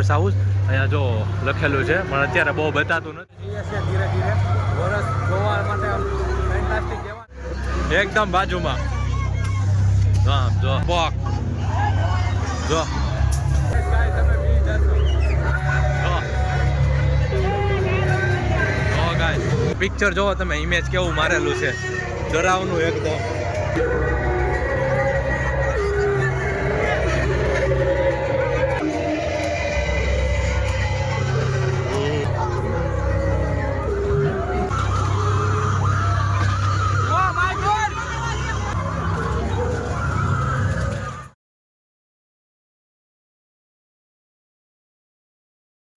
Voters house અહીંયા જો લખેલું છે, પણ અત્યારે બહુ બતાતું નથી. એકદમ બાજુમાં. જો જો. પોક જો. પિક્ચર જોવો તમે ઇમેજ કેવું મારેલું છે. ડરાવનું એકદમ.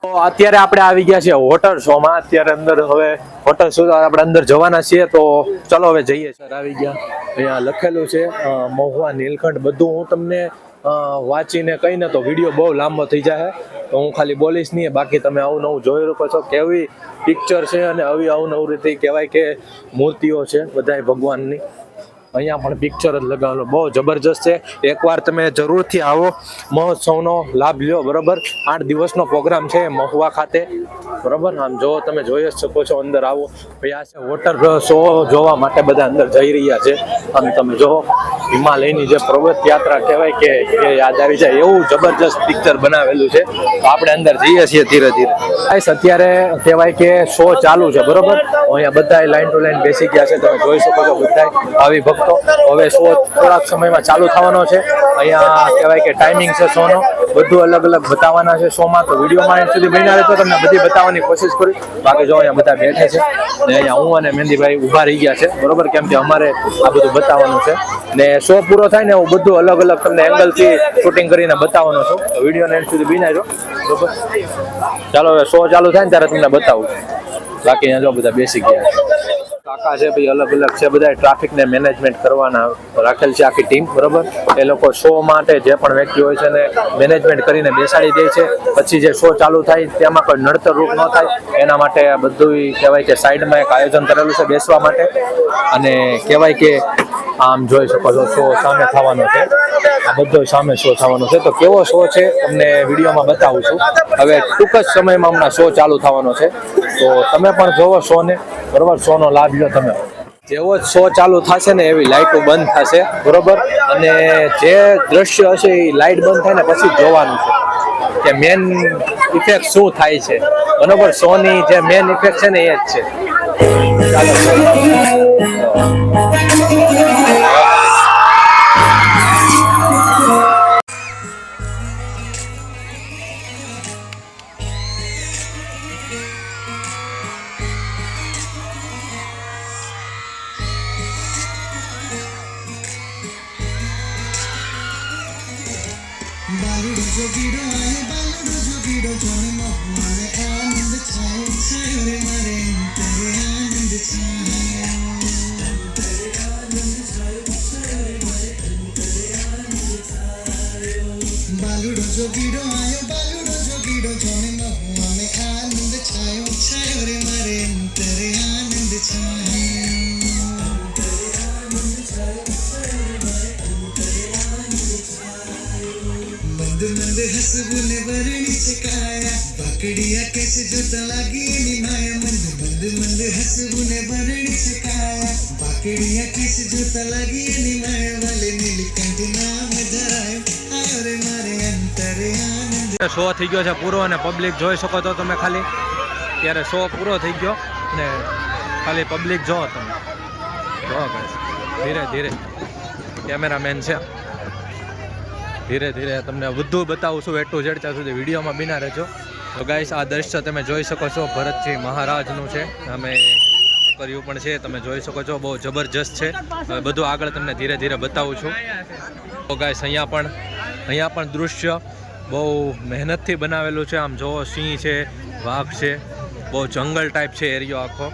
અત્યારે આપણે આવી ગયા છીએ હોટલ શોમાં. અત્યારે અંદર હવે હોટલ શો આપણે અંદર જવાના છીએ. તો ચલો હવે જઈએ સર, આવી ગયા. અહીંયા લખેલું છે મહુવા નીલકંઠ બધું હું તમને વાંચીને કહીને તો વીડિયો બહુ લાંબો થઈ જાય તો હું ખાલી બોલીશ નહીં, બાકી તમે આવું નવું જોઈ શકો છો કેવી પિક્ચર છે અને આવી આવું નવું રીતે કહેવાય કે મૂર્તિઓ છે બધાય ભગવાનની. અહીંયા પણ પિક્ચર જ લગાવેલો. બહુ જબરજસ્ત છે. એકવાર તમે જરૂરથી આવો. મહોત્સવનો લાભ લ્યો, બરાબર? આઠ દિવસનો પ્રોગ્રામ છે મહુવા ખાતે. બરાબર? આમ જો તમે જોઈ જ શકો છો, અંદર આવો. ભાઈ આ છે વોટર શો જોવા માટે બધા અંદર જઈ રહ્યા છે. અને તમે જો હિમાલયની જે પર્વત યાત્રા કહેવાય કે યાદ આવી જાય, એવું જબરજસ્ત પિક્ચર બનાવેલું છે. તો આપણે અંદર જઈએ છીએ ધીરે ધીરે. ગાઈસ અત્યારે કહેવાય કે શો ચાલુ છે, બરોબર? અહીંયા બધા લાઈન ટુ લાઈન બેસી ગયા છે, તમે જોઈ શકો છો બધા આવી ભક્તો હવે શો થોડાક સમયમાં ચાલુ થવાનો છે. અહીંયા કહેવાય કે ટાઈમિંગ છે શોનો. બધું અલગ અલગ બતાવવાના છે શોમાં. તો વિડીયોમાં એન્ડ સુધી બન્યા રહેતો તમને બધી બતાવવાની કોશિશ કરી. બાકી જો અહીંયા બધા બેઠે છે. ને અહીંયા હું અને મહેંદીભાઈ ઊભા રહી ગયા છે. બરોબર? કેમ કે અમારે આ બધું બતાવવાનું છે. ને શો પૂરો થાય ને હું બધું અલગ અલગ તમને એંગલથી શૂટિંગ કરીને બતાવવાનો છું. વિડીયોને એન્ડ સુધી બન્યા રહો બરોબર? ચાલો, હવે શો ચાલુ થાય ને ત્યારે તમને બતાવું. બાકી અહીંયા જો બધા બેસી ગયા છે. કાકા છે ભાઈ અલગ અલગ છે બધા ટ્રાફિકને મેનેજમેન્ટ કરવાના રાખેલ છે આખી ટીમ બરોબર? એ લોકો શો માટે જે પણ વ્યક્તિ હોય છે ને મેનેજમેન્ટ કરીને બેસાડી દે છે. પછી જે શો ચાલુ થાય, તેમાં કોઈ નડતર રૂપ ન થાય, એના માટે બધું કહેવાય કે સાઈડમાં એક આયોજન કરેલું છે બેસવા માટે. અને કહેવાય કે આમ જોઈ શકો છો શો સામે થવાનો છે. આ બધો સામે શો થવાનો છે. તો કેવો શો છે તમને વિડીયોમાં બતાવું છું. હવે ટૂંક જ સમયમાં હમણાં શો ચાલુ થવાનો છે. તો તમે પણ જોવો શો ને બરોબર? શો નો લાભ લો તમે. જેવો જ શો ચાલુ થશે ને એવી લાઇટો બંધ થશે. બરોબર? અને જે દ્રશ્ય હશે એ લાઇટ બંધ થાય ને પછી જોવાનું છે કે મેન ઇફેક્ટ શું થાય છે. બરોબર? શોની જે મેન ઇફેક્ટ છે ને એ જ છે. ચાલો. બાલુડો જોગીડો આય બાલુડો જોગીડો જોને મહુવારે આનંદ છાયો છાયો રે મારે અંતરે આનંદ છાયો કેસ જોતા લાગી એની માયા મંદ મંદ મંદ હસબુને વરણી ચકાયા પાકડિયા કેસ જોતા લાગી એની માયા વાલે નીલકંઠ નામ શો થઈ ગયો છે પૂરો અને પબ્લિક જોઈ શકો તો તમે ખાલી. ત્યારે શો પૂરો થઈ ગયો ને ખાલી પબ્લિક જો તમે. જો ધીરે ધીરે. કેમેરામેન છે. ધીરે ધીરે તમને વધુ બતાવું છું એટલું જેડ ત્યાં સુધી વિડીયોમાં બિના રહેજો. તો ગાઈસ આ દ્રશ્ય તમે જોઈ શકો છો. ભરતજી મહારાજનું છે. અમે કર્યું પણ છે. તમે જોઈ શકો છો. બહુ જબરજસ્ત છે. બધું આગળ તમને ધીરે ધીરે બતાવું છું. તો ગાઈસ અહીંયા પણ અહીંયા પણ દૃશ્ય બહુ મહેનતથી બનાવેલું છે. આમ જોવો, સિંહ છે, વાઘ છે. બહુ જંગલ ટાઈપ છે એરિયો આખો.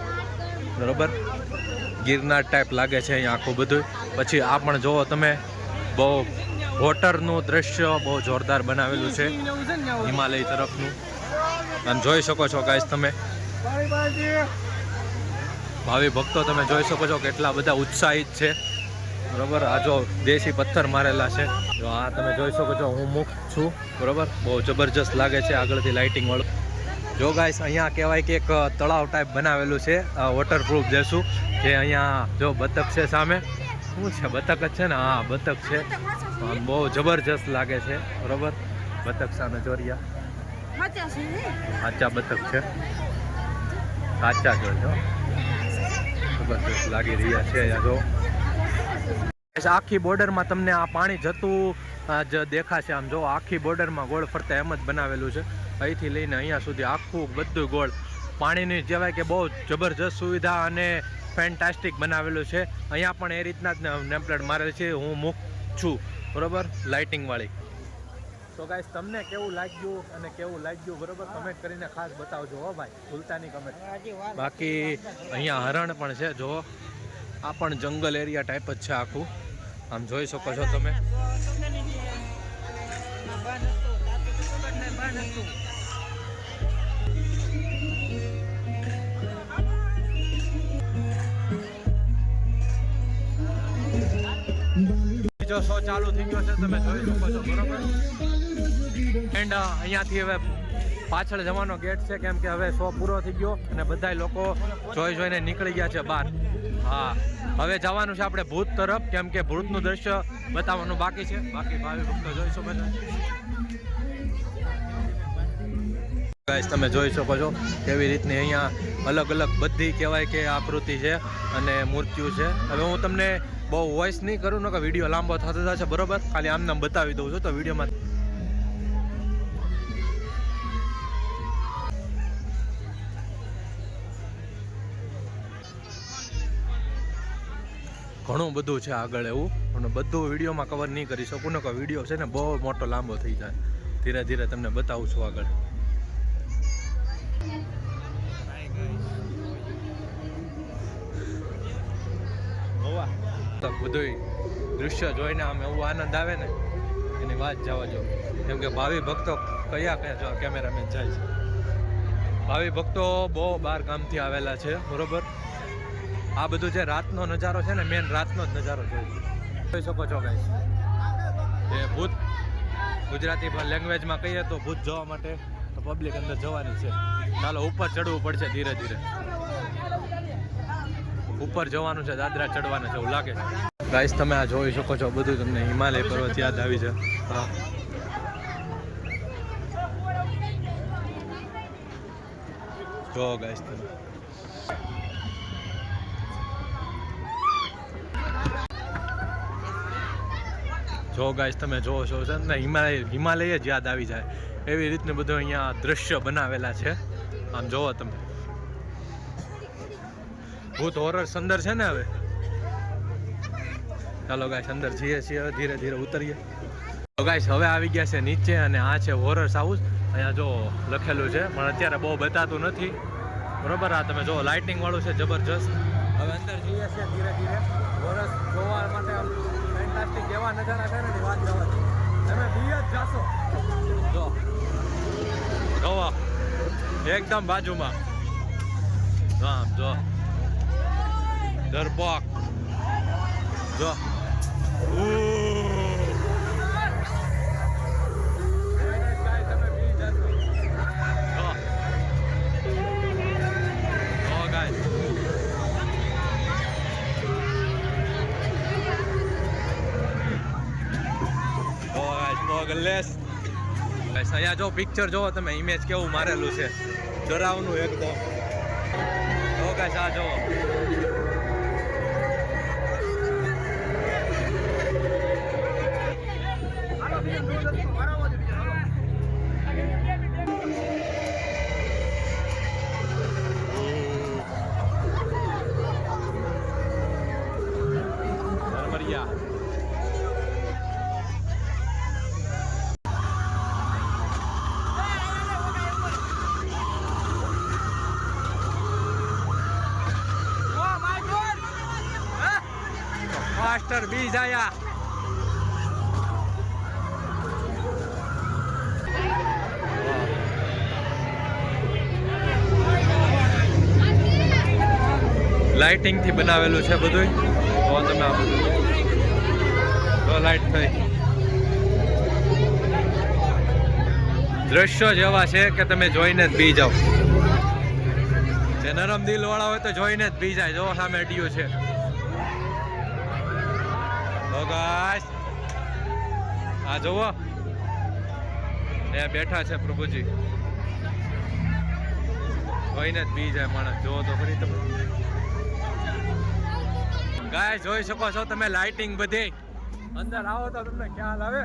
બરોબર? ગિરનાર ટાઈપ લાગે છે અહીંયા આખું બધું. પછી આ પણ જોવો તમે, બહુ વોટરનું દ્રશ્ય બહુ જોરદાર બનાવેલું છે. હિમાલય તરફનું. આમ જોઈ શકો છો ગાઈસ તમે. ભાવિ ભક્તો તમે જોઈ શકો છો કેટલા બધા ઉત્સાહિત છે. બરોબર? આ જો દેશી પથ્થર મારેલા છે. જો આ તમે જોઈ શકો છો હું મુક્ત છું. બરોબર? બહુ જબરજસ્ત લાગે છે આગળથી લાઇટિંગ વાળું. જો ગાઈસ અહીંયા કહેવાય કે એક તળાવ ટાઈપ બનાવેલું છે. વોટરપ્રૂફ જેશું જે અહીંયા જો બતક છે સામે. શું છે? બતક જ છે ને? હા બતક છે. બહુ જબરજસ્ત લાગે છે. બરોબર? બતક સામે જોરિયા. સાચા બતક છે. સાચા જોજો જબરજસ્ત લાગી રહ્યા છે જો. આખી બોર્ડરમાં તમને આ પાણી જતું દેખાશે આમ જો. આખી બોર્ડરમાં ગોળ ફરતા એમ જ બનાવેલું છે. અહીંથી લઈને અહીંયા સુધી આખું બધું ગોળ. પાણીની કહેવાય કે બહુ જબરજસ્ત સુવિધા અને ફેન્ટાસ્ટિક બનાવેલું છે. અહીંયા પણ એ રીતના જ નેમપ્લેટ મારેલ છે. હું મૂક છું. બરોબર? લાઇટિંગ વાળી. તો ગાઈસ તમને કેવું લાગ્યું અને કેવું લાગ્યું, બરોબર? કમેન્ટ કરીને ખાસ બતાવજો હો ભાઈ. ભૂલતા કમેન્ટ બાકી અહીંયા હરણ પણ છે જો આ પણ જંગલ એરિયા ટાઈપ જ છે આખું. આમ જોઈ શકો છો તમે. બીજો શો ચાલુ થઈ ગયો છે, તમે જોઈ શકો છો, બરોબર? એન્ડ અહીંયાથી હવે પાછળ જવાનો ગેટ છે, કેમ કે હવે શો પૂરો થઈ ગયો અને બધા લોકો જોઈ જોઈને નીકળી ગયા છે બહાર. હા. હવે જવાનું છે આપણે ભૂત તરફ, કેમ કે ભૂતનું દ્રશ્ય બતાવવાનું બાકી છે. બાકી ભાવિ ભક્તો જોઈ શકો છો ગાઈસ તમે જોઈ શકો છો કેવી રીતની અહીંયા અલગ અલગ બધી કહેવાય કે આકૃતિ છે અને મૂર્તિઓ છે. હવે હું તમને બહુ વોઇસ નહીં કરું ને કે વીડિયો લાંબો થતો થશે બરોબર? ખાલી આમ નામ બતાવી દઉં છું તો વિડીયોમાં ઘણું બધું છે આગળ એવું અને બધું વિડીયોમાં કવર નહીં કરી શકું ને કે વીડિયો છે ને બહુ મોટો લાંબો થઈ જાય. ધીરે ધીરે તમને બતાવું છું આગળ. બધું દૃશ્ય જોઈને આમ એવું આનંદ આવે ને, એની વાત જવા જો કેમ કે ભાવિ ભક્તો કયા કયા કેમેરામેન જાય છે. ભાવિ ભક્તો બહુ બહાર ગામથી આવેલા છે, બરોબર? આ બધું જે રાતનો નજારો છે ને મેન રાતનો જ નજારો જોઈ જોઈ શકો છો ગાઈસ એ ભૂત ગુજરાતી લેંગ્વેજમાં કહીએ તો ભૂત જોવા માટે પબ્લિક અંદર જવાની છે. ચાલો, ઉપર ચડવું પડશે ધીરે ધીરે. ઉપર જવાનું છે, દાદરા ચડવાના છે, એવું લાગે છે. ગાઈસ તમે આ જોઈ શકો છો, બધું તમને હિમાલય પર્વત યાદ આવી છે. હા. જો ગાઈસ તમે જો ગાઈસ તમે જોવો છો ને, હિમાલય હિમાલય જ યાદ આવી જાય. એવી રીતનું બધું અહીંયા દ્રશ્ય બનાવેલા છે. આમ જોવો તમે. ભૂત હોરર સંદર છે ને હવે? ચાલો ગાઈસ અંદર જઈએ છીએ, ધીરે ધીરે ઉતરીએ. તો ગાઈસ હવે આવી ગયા છે નીચે અને આ છે હોરર હાઉસ અહીંયા જો લખેલું છે, પણ અત્યારે બહુ બતાતું નથી. બરોબર? આ તમે જો લાઇટિંગ વાળું છે, જબરજસ્ત. હવે અંદર જઈએ છીએ ધીરે ધીરે. હોરર જોવા માટે એવા નજારા છે ને વાત જવા તમે બી જ જાશો. જો. જોવો. એકદમ બાજુમાં. જો આમ, જો. દરબોક જો અહીંયા જો પિક્ચર જોવો તમે ઇમેજ કેવું મારેલું છે. જરાવનું એકદમ. તો ગાઈસ આ જોવો માસ્ટર બીજ આયા લાઇટિંગથી બનાવેલું છે બધું તો તમે લાઇટ થઈ. દ્રશ્યો જેવા છે કે તમે જોઈને જ બી જાઓ. જે નરમ દિલ વાળા હોય તો જોઈને જ બી જાય. જો સામે અડ્યું છે. Guys, આ જુઓ એ બેઠા છે પ્રભુજી. કોઈને જ બી જાય માણસ. જુઓ તો ખરી તમે. ગાય જોઈ શકો છો તમે લાઇટિંગ બધી. અંદર આવો તો તમને ખ્યાલ આવે.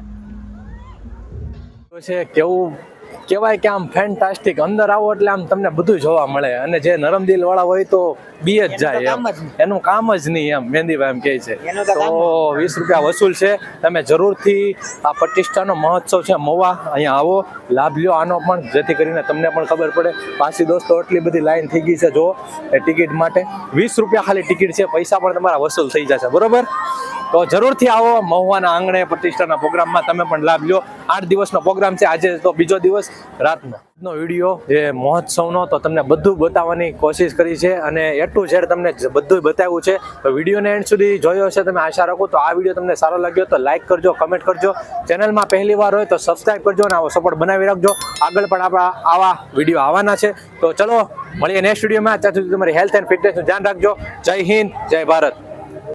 છે કેવું કહેવાય કે આમ ફેન્ટાસ્ટિક અંદર આવો એટલે આમ તમને બધું જોવા મળે. અને જે નરમ દિલ વાળા હોય તો બી જ જાય એનું કામ જ નહીં એમ મહેંદીભાઈ એમ કહે છે. તો વીસ રૂપિયા વસૂલ છે. તમે જરૂરથી આ પ્રતિષ્ઠાનો મહોત્સવ છે મવા અહીંયા આવો. લાભ લ્યો આનો પણ જેથી કરીને તમને પણ ખબર પડે. પાછી દોસ્તો એટલી બધી લાઈન થઈ ગઈ છે જો. એ ટિકિટ માટે વીસ રૂપિયા ખાલી ટિકિટ છે પૈસા પણ તમારા વસૂલ થઈ જશે. બરોબર? તો જરૂરથી આવો મહુવાના આંગણે પ્રતિષ્ઠાના પ્રોગ્રામમાં તમે પણ લાભ લ્યો. આઠ દિવસનો પ્રોગ્રામ છે. આજે તો બીજો દિવસ રાતનો. આજનો વીડિયો જે મહોત્સવનો, તો તમને બધું બતાવવાની કોશિશ કરી છે અને એ ટુ તમને બધું બતાવ્યું છે. તો વિડીયોને એન્ડ સુધી જોયો હશે તમે આશા રાખો, તો આ વીડિયો તમને સારો લાગ્યો તો લાઈક કરજો, કમેન્ટ કરજો. ચેનલમાં પહેલી વાર હોય તો સબસ્ક્રાઈબ કરજો અને આવો સપોર્ટ બનાવી રાખજો. આગળ પણ આપણા આવા વીડિયો આવવાના છે. તો ચલો, મળીએ નેક્સ્ટ વિડીયોમાં. ત્યાં સુધી તમારી હેલ્થ એન્ડ ફિટનેસનું ધ્યાન રાખજો. જય હિન્દ, જય ભારત.